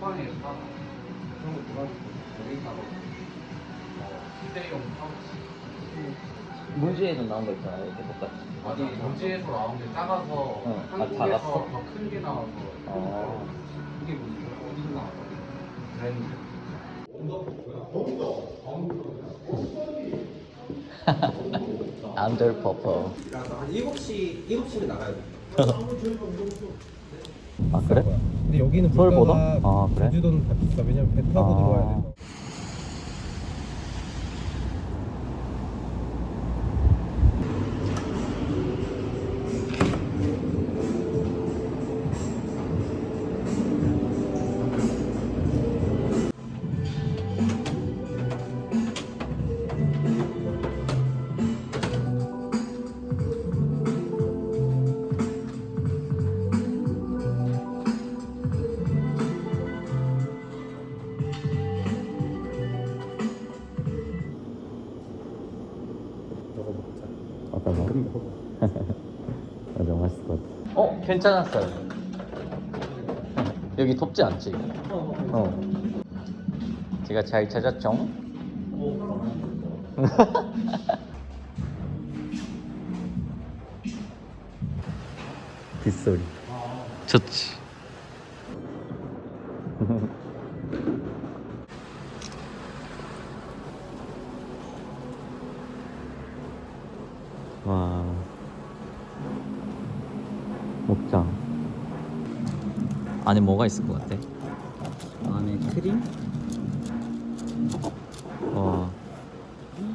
쿠팡에서 사서 그런 거 좋아하시고 여기 사서 휴대용 파우치 문제에도 나온 거 있잖아요. 이렇게 똑같이. 아니 무지에서 나온 게 작아서 어, 아, 한국에서 작았어? 더큰 게 나와서 어. 이게 뭐지? 어디서 나왔어? 브랜드 안들 퍼퍼. 한 7시, 7시면 나가야 돼. 아 그래? 근데 여기는 서울보다? 물가가 아, 그래? 제주도는 다 비싸. 왜냐면 배 타고 아. 들어와야 돼. 괜찮았어요. 여기 덥지 않지? 어. 제가 잘 찾았죠? 빗소리. 좋지. 와. 목장. 안에 뭐가 있을 것 같아? 안에 크림? 와.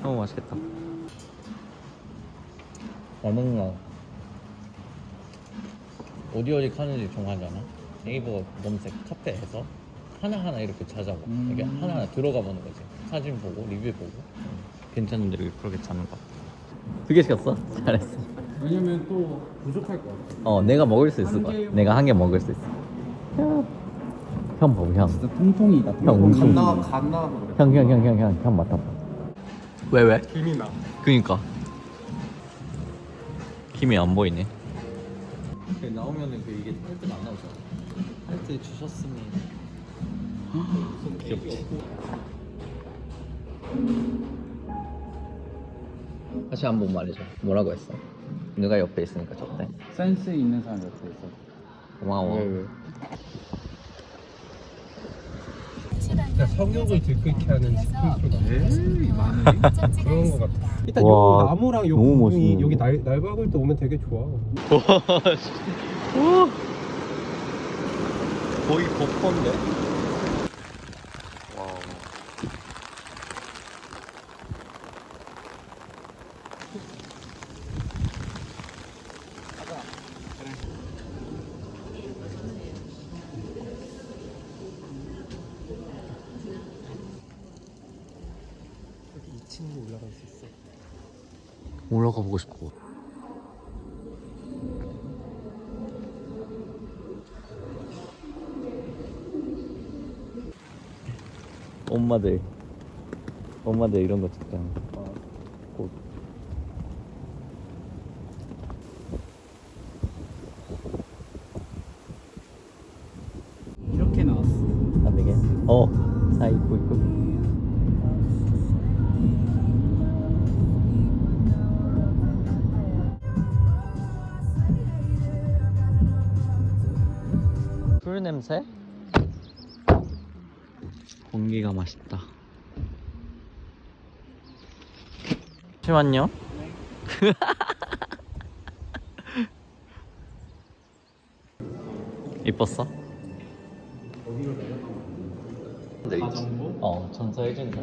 너무 맛있겠다. 어묵랑 오디오릭 하는지 정하잖아. 네이버 검색 카페에서 하나하나 이렇게 찾아봐. 음. 이게 하나하나 들어가 보는 거지. 사진 보고 리뷰 보고. 괜찮은 데를 그렇게 찾는 것 같아. 두 개 시켰어? 잘했어. 왜냐면 또 부족할 것 같아. 어, 내가 먹을 수 있을 한것 같아. 개요? 내가 한 개 먹을 수 있어. 형 봐봐, 형. 진짜 통통이다. 형 엄청. 갓 나와서 그래. 형, 형, 형, 형, 형, 형 맡아봐. 왜, 왜? 김이 나. 그니까. 힘이 안 보이네. 나오면은 그 이게 할 때는 안 나오잖아. 할때 주셨으면. 귀엽지. 다시 한 번 말해줘. 뭐라고 했어? 누가 옆에 있으니까 좋대. 센스 있는 사람 옆에 있어. 고마워. 그러니까 성욕을 들끓게 하는 스프링클가 에이? 그런 거 같아. 일단 와, 요 나무랑 요 너무 구름이 멋있는데. 여기 날, 날 박을 때 오면 되게 좋아. 거의 벚꽃인데? 2층으로 올라갈 수 있어. 올라가 보고 싶어. 엄마들, 엄마들 이런 거 찍잖 풀 냄새? 공기가 맛있다. 잠시만요. 이뻤어? 가정부? 어, 전서해준다.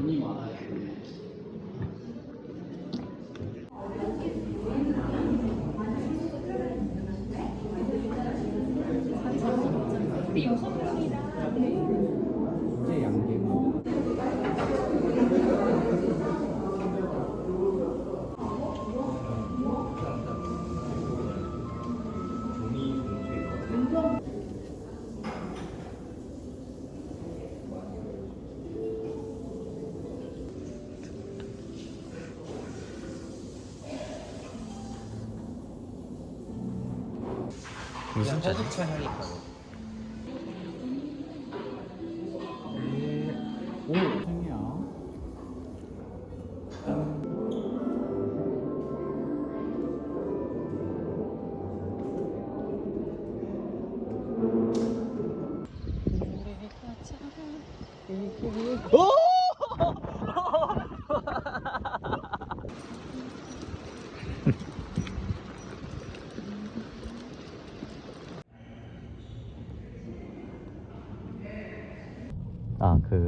무슨 차? 아,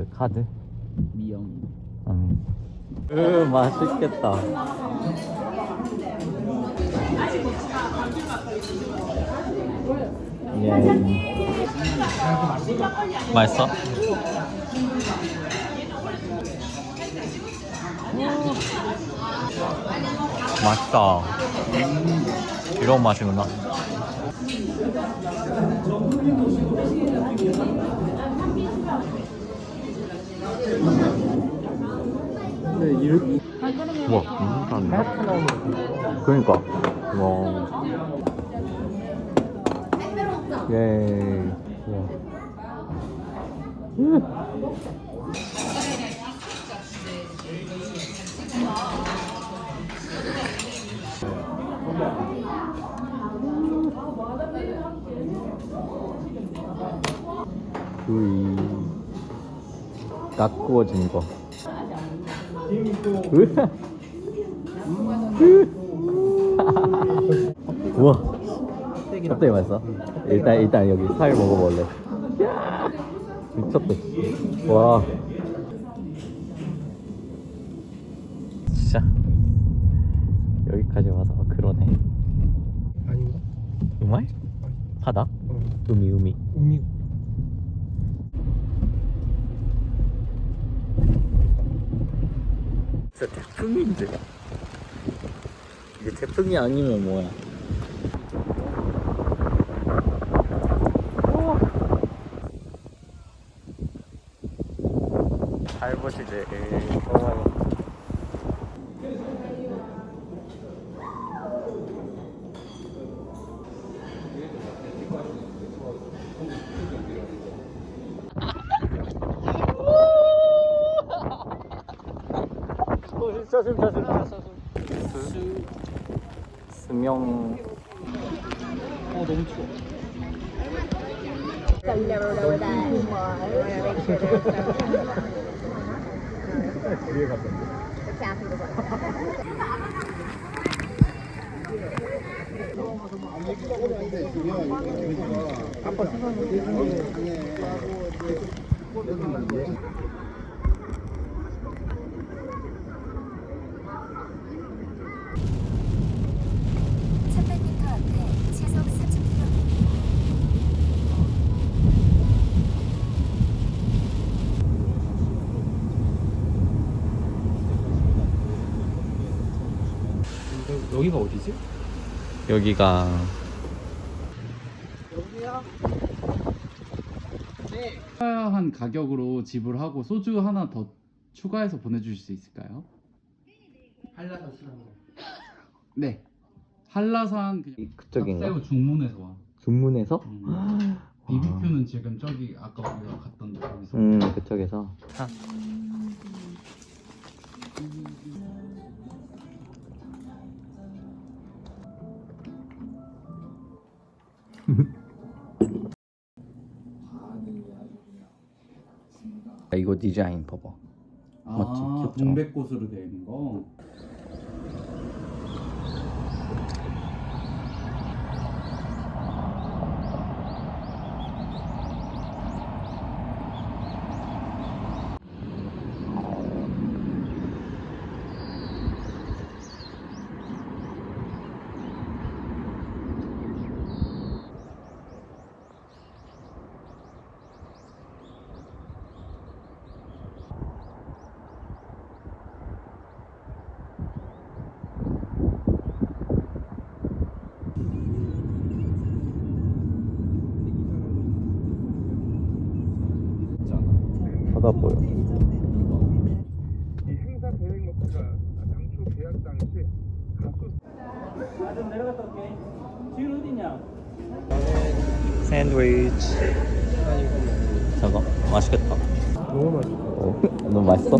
그 카드? 미영. 응. 으, 맛있겠다. 예. 맛있어? 맛있다. 이런 맛이구나. 근데 이렇게 우 와, 사람이야? 그러니까. 와. 예. 우와. 구이. 딱 구워진 거. 으아. 우와 껍데기 맛있어? 일단 일단 여기 살 먹어볼래 야 미쳤다 와 진짜 여기까지 와서 그러네 아닌가? 음알? 바다? 어. 음이 음이 음이 진짜 태풍인데. 이게 태풍이 아니면 뭐야? 잘 보시지 조심 조심 조심 수명 어 너무 추워 So you never know where that was. Make sure there's no- 뒤에 갔다. the Kathy was like. 앞에 시속 30km 여기가 어디지? 여기가 한 가격으로 지불하고 소주 하나 더 추가해서 보내주실 수 있을까요? 한라산 수랑. 네. 한라산 그냥 그쪽인가? 새우 중문에서 와. 중문에서? 음. BBQ는 지금 저기 아까 우리가 갔던 데 거기서. 음 그쪽에서 아, 아, 이거 디자인 봐봐. 아, 맞지? 귀엽잖아. 동백꽃으로 되어 있는 거. 샌드위치. 저거 맛있겠다. 너무 맛있어. 어, 너무 맛있어?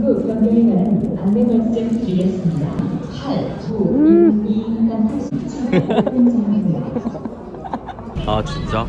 아 진짜?